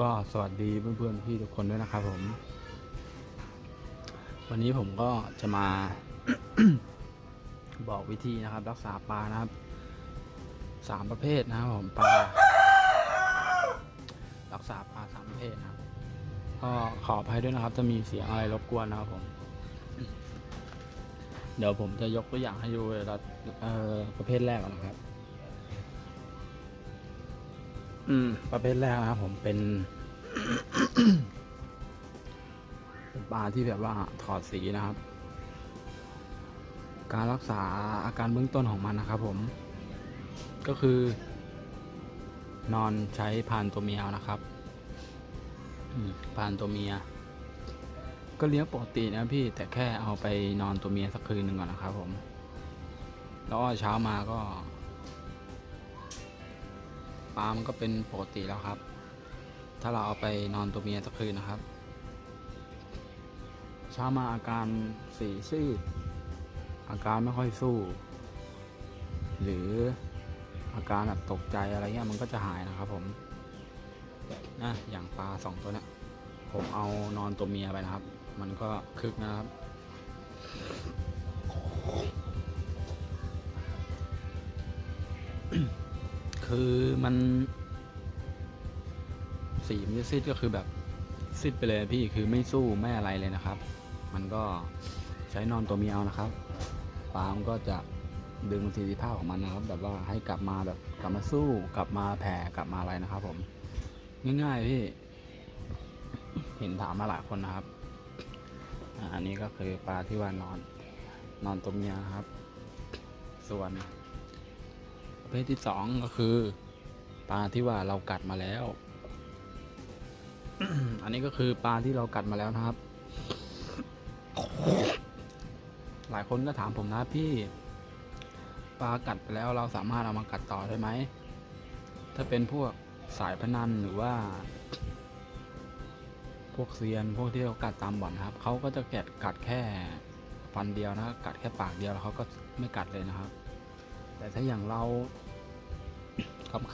ก็สวัสดีเพื่อนๆพี่ทุกคนด้วยนะครับผม วันนี้ผมก็จะมา บอกวิธีนะครับ รักษาปลานะครับสามประเภทนะครับผมปลารักษาปลาสามประเภทนะครับก็ขออภัยด้วยนะครับ จะมีเสียงอะไรรบกวนนะครับผม เดี๋ยวผมจะยกตัวอย่างให้ดูเอ่อประเภทแรกนะครับ อืม ประเภทแรกนะครับผมเป็น เป็นปลาที่แบบว่าถอดสีนะครับ การรักษาอาการเบื้องต้นของมันนะครับ ผม ก็คือ นอนใช้พานตัวเมียนะครับพานตัวเมีย ก็เลี้ยงปกตินะพี่แต่แค่เอาไปนอนตัวเมียสักคืนหนึ่งก่อนนะครับ ผม แล้วเช้ามาก็ ปลามันก็เป็นปกติแล้วครับ ถ้าเราเอาไปนอนตัวเมียสักคืนนะครับ เช้ามาอาการสีซีด อาการไม่ค่อยสู้ หรืออาการแบบตกใจอะไรเงี้ยมันก็จะหายนะครับผมนะอย่างปลาสองตัวเนี้ยผมเอานอนตัวเมียไปนะครับ มันก็คึกนะครับ คือมันสีมันจะซีดก็คือแบบซีดไปเลยพี่คือไม่สู้ไม่อะไรเลยนะครับ มันก็ใช้นอนตัวเมียเอานะครับปลามก็จะดึงประสิทธิภาพของมันนะครับ แบบว่าให้กลับมาแบบกลับมาสู้กลับมาแผ่กลับมาอะไรนะครับ ผม ง่ายๆพี่เห็นถามมาหลายคนนะครับอันนี้ก็คือปลาที่ว่านอน นอนตัวเมียนะครับ ส่วน ประเภทที่สองก็คือปลาที่ว่าเรากัดมาแล้ว อันนี้ก็คือปลาที่เรากัดมาแล้วนะครับ หลายคนก็ถามผมนะพี่ ปลากัดไปแล้วเราสามารถเอามากัดต่อได้ไหม ถ้าเป็นพวกสายพนันหรือว่า พวกเซียนพวกที่เขากัดตามบ่อนครับ เขาก็จะแกะกัดแค่ฟันเดียวนะ กัดแค่ปากเดียวแล้วเขาก็ไม่กัดเลยนะครับ แต่ถ้าอย่างเรา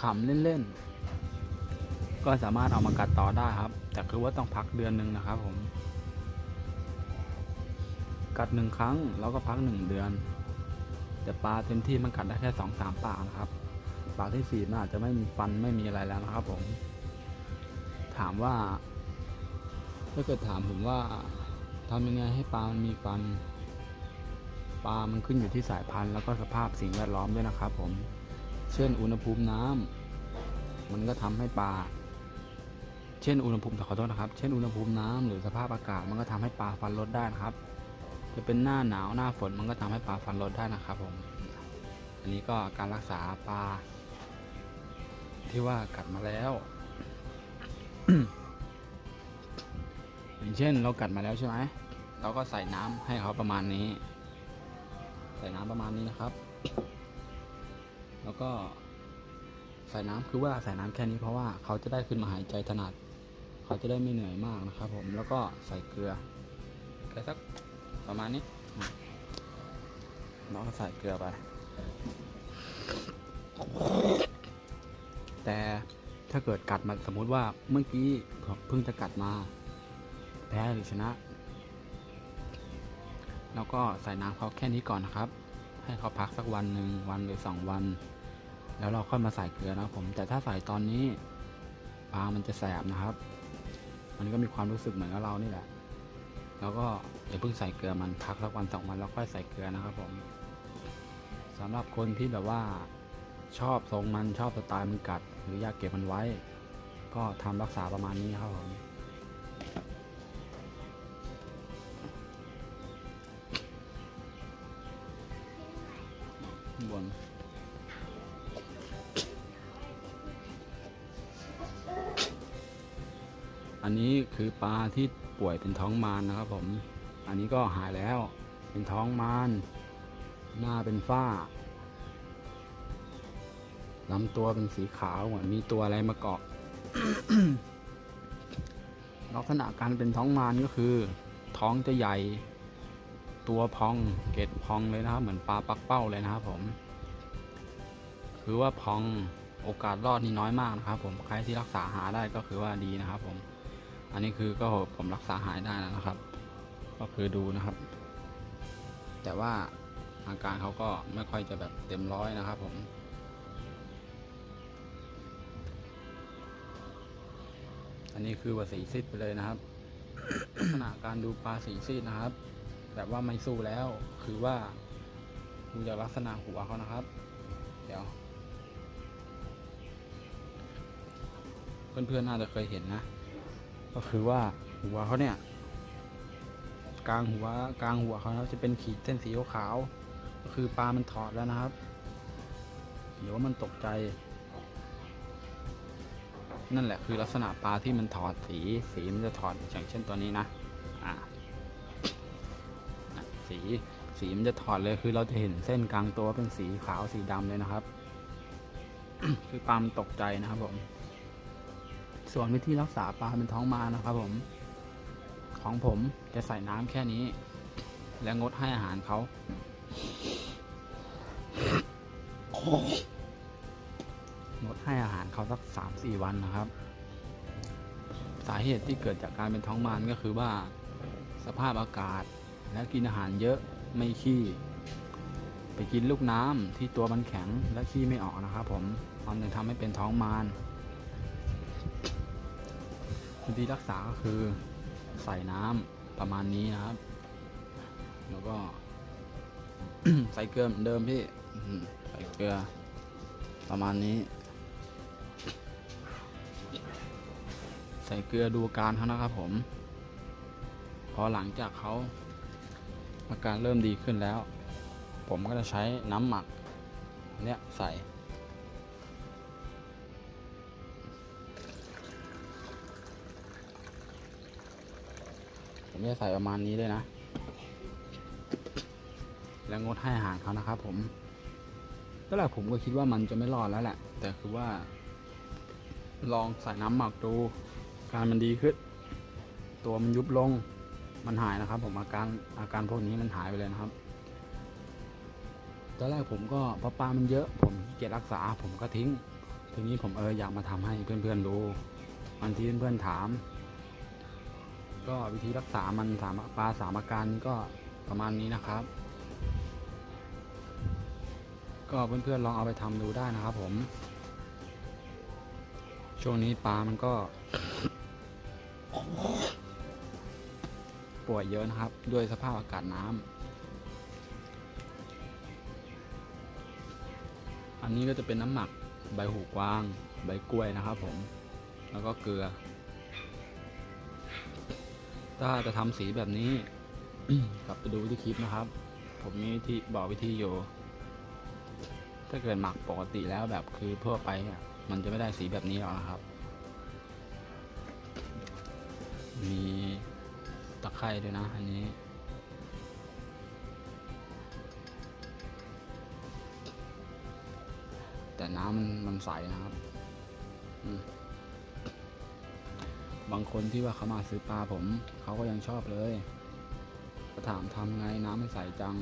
ขำๆเล่นๆ ก็สามารถเอามากัดต่อได้ครับ แต่คือว่าต้องพักเดือนหนึ่งนะครับ ผม กัดหนึ่งครั้งแล้วก็พักหนึ่งเดือน แต่ปลาเต็มที่มันกัดได้แค่สองสามปากนะครับ ปากที่สี่มันอาจจะไม่มีฟันไม่มีอะไรแล้วนะครับ ผม ถามว่า ถ้าเกิดถามผมว่าทำยังไงให้ปลามันมีฟัน ปลามันขึ้นอยู่ที่สายพันธุ์แล้วก็สภาพสิ่งแวดล้อมด้วยนะครับผม เช่นอุณหภูมิน้ำมันก็ทำให้ปลา เช่นอุณหภูมิขอโทษนะครับ เช่นอุณหภูมิน้ำหรือสภาพอากาศมันก็ทำให้ปลาฟันลดได้นะครับ จะเป็นหน้าหนาวหน้าฝนมันก็ทำให้ปลาฟันลดได้นะครับผม อันนี้ก็การรักษาปลา ที่ว่ากัดมาแล้วอย่างเช่นเรากัดมาแล้วใช่ไหมเราก็ใส่น้ำให้เขาประมาณนี้ ใส่น้ำประมาณนี้นะครับ แล้วก็ใส่น้ำคือว่าใส่น้ำแค่นี้เพราะว่าเขาจะได้ขึ้นมาหายใจถนัด เขาจะได้ไม่เหนื่อยมากนะครับ ผมแล้วก็ใส่เกลือแค่สักประมาณนี้แล้วก็ใส่เกลือไป แต่ถ้าเกิดกัดมาสมมุติว่าเมื่อกี้เพิ่งจะกัดมา แพ้หรือชนะ แล้วก็ใส่น้ำเขาแค่นี้ก่อนนะครับ ให้เขาพักสักวันหนึ่งวันหรือสองวัน แล้วเราค่อยมาใส่เกลือนะผม แต่ถ้าใส่ตอนนี้ปลามันจะแสบนะครับ มันก็มีความรู้สึกเหมือนกับเรานี่แหละ แล้วก็อย่าเพิ่งใส่เกลือมันพักสักวันสองวันแล้วค่อยใส่เกลือนะครับผมสำหรับคนที่แบบว่าชอบทรงมันชอบสไตล์มันกัด หรืออยากเก็บมันไว้ ก็ทำรักษาประมาณนี้ครับผม น อันนี้คือปลาที่ป่วยเป็นท้องมารนะครับผม อันนี้ก็หายแล้ว เป็นท้องมารหน้าเป็นฝ้าลำตัวเป็นสีขาวเหมือนมีตัวอะไรมาเกาะ ลักษณะการเป็นท้องมารก็คือ ท้องจะใหญ่ ตัวพอง เกล็ดพองเลยนะครับ เหมือนปลาปักเป้าเลยนะครับผม คือว่าพองโอกาสรอดนี่น้อยมากนะครับ ผมใครที่รักษาหาได้ก็คือว่าดีนะครับ ผม อันนี้คือก็ผมรักษาหายได้แล้วนะครับ ก็คือดูนะครับ แต่ว่าอาการเขาก็ไม่ค่อยจะแบบเต็มร้อยนะครับ ผมอันนี้คือว่าสีซีดไปเลยนะครับลักษณะการดูปลาสีซีดนะครับ แบบว่าไม่สู้แล้ว คือว่าดูจากลักษณะหัวเขานะครับ เพื่อนๆน่าจะเคยเห็นนะ ก็คือว่าหัวเขาเนี่ย กลางหัวกลางหัวเขานะจะเป็นขีดเส้นสีขาวก็คือปลามันถอดแล้วนะครับเดี๋ยวมันตกใจ นั่นแหละคือลักษณะปลาที่มันถอดสีสีมันจะถอดอย่างเช่นตัวนี้นะอ่าอะสีสีมันจะถอดเลยคือเราจะเห็นเส้นกลางตัวเป็นสีขาวสีดำเลยนะครับ คือปลามันตกใจนะครับผม ส่วนวิธีรักษาปลาเป็นท้องมานะครับผม ของผมจะใส่น้ำแค่นี้ และงดให้อาหารเขางดให้อาหารเขาสักสามสี่วันนะครับ สาเหตุที่เกิดจากการเป็นท้องมารก็คือว่า สภาพอากาศและกินอาหารเยอะไม่ขี้ ไปกินลูกน้ำที่ตัวมันแข็งและขี้ไม่ออกนะครับผมมันจึงทำให้เป็นท้องมาร วิธีรักษาก็คือใส่น้ำประมาณนี้นะครับ แล้วก็ ใส่เกลือเหมือนเดิมพี่ใส่เกลือ ประมาณนี้ ใส่เกลือดูการเขานะครับผม พอหลังจากเขาอาการเริ่มดีขึ้นแล้ว ผมก็จะใช้น้ำหมัก เนี่ยใส่ ผมจะใส่ประมาณนี้เลยนะ แล้วงดให้อาหารเขานะครับ ผมตอนแรกผมก็คิดว่ามันจะไม่รอดแล้วแหละ แต่คือว่า ลองใส่น้ำหมักดูการมันดีขึ้น ตัวมันยุบลงมันหายนะครับ ผมอาการอาการพวกนี้มันหายไปเลยนะครับตอนแรกผมก็เพราปลามันเยอะ ผมเกียจรักษาผมก็ทิ้ง ทีนี้ผมเอออยากมาทำให้เพื่อนๆดูบางทีเพื่อนๆถาม ก็วิธีรักษามันสามปลาสามอาการนี้ก็ประมาณนี้นะครับ ก็เพื่อนๆลองเอาไปทำดูได้นะครับ ผม ช่วงนี้ปลามันก็ ป่วยเยอะนะครับ ด้วยสภาพอากาศน้ำอันนี้ก็จะเป็นน้ำหมักใบหูกวาง ใบกล้วยนะครับ ผม แล้วก็เกลือ ถ้าจะทำสีแบบนี้ กลับไปดูที่คลิปนะครับ ผมมีวิธีบอกวิธีอยู่ ถ้าเกิดหมักปกติแล้วแบบคือทั่วไปมันจะไม่ได้สีแบบนี้หรอกนะครับ มีตะไคร่ด้วยนะ อันนี้แต่น้ำมันมันใสนะครับ อืม บางคนที่ว่าเขามาซื้อปลาผม เขาก็ยังชอบเลยก็ถามทำไงน้ำไม่ใสจัง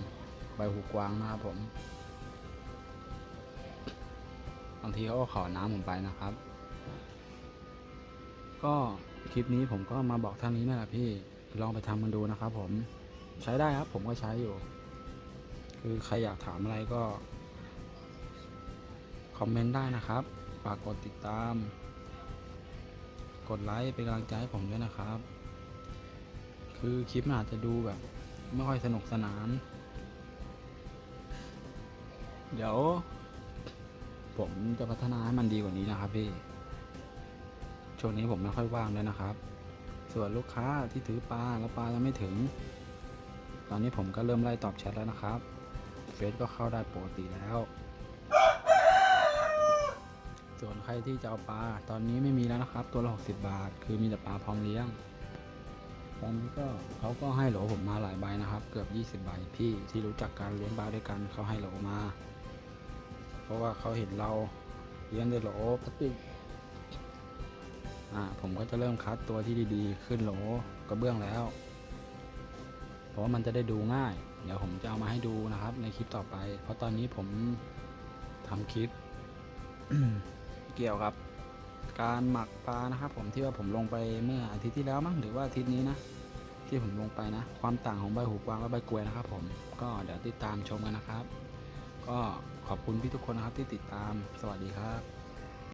ใบหูกวางนะครับผม บางทีเขาก็ขอน้ำผมไปนะครับ ก็คลิปนี้ผมก็มาบอกท่านนี้นั่แหละพี่ ลองไปทำมันดูนะครับผม ใช้ได้ครับ ผมก็ใช้อยู่ คือใครอยากถามอะไรก็ คอมเมนต์ได้นะครับ ฝากกดติดตาม กดไลค์เป็นกำลังใจให้ผมด้วยนะครับ คือคลิปมันอาจจะดูแบบ ไม่ค่อยสนุกสนาน เดี๋ยว ผมจะพัฒนาให้มันดีกว่านี้นะครับพี่ ช่วงนี้ผมไม่ค่อยว่างด้วยนะครับ ส่วนลูกค้าที่ถือปลาแล้วปลายังไม่ถึง ตอนนี้ผมก็เริ่มไล่ตอบแชทแล้วนะครับ เฟซก็เข้าได้ปกติแล้ว ส่วนใครที่จะเอาปลาตอนนี้ไม่มีแล้วนะครับ ตัวละ60 บาท คือมีแต่ปลาพร้อมเลี้ยง ตอนนี้ก็เขาก็ให้โหลผมมาหลายใบนะครับ เกือบ 20ใบพี่ที่รู้จักการเลี้ยงปลาด้วยกันเขาให้โหลมา เพราะว่าเขาเห็นเราเลี้ยงด้วยโหลพลาสติกอ่าผมก็จะเริ่มคัดตัวที่ดีๆ ขึ้นโหลกระเบื้องแล้ว เพราะว่ามันจะได้ดูง่าย เดี๋ยวผมจะเอามาให้ดูนะครับ ในคลิปต่อไป เพราะตอนนี้ผมทำคลิป เกี่ยวกับการหมักปลานะครับผมที่ว่าผมลงไปเมื่ออาทิตย์ที่แล้วมั้งหรือว่าอาทิตย์นี้นะ ที่ผมลงไปนะ ความต่างของใบหูกวางและใบกลวยนะครับ ผมก็เดี๋ยวติดตามชมกันนะครับ ก็ขอบคุณพี่ทุกคนนะครับที่ติดตามสวัสดีครับ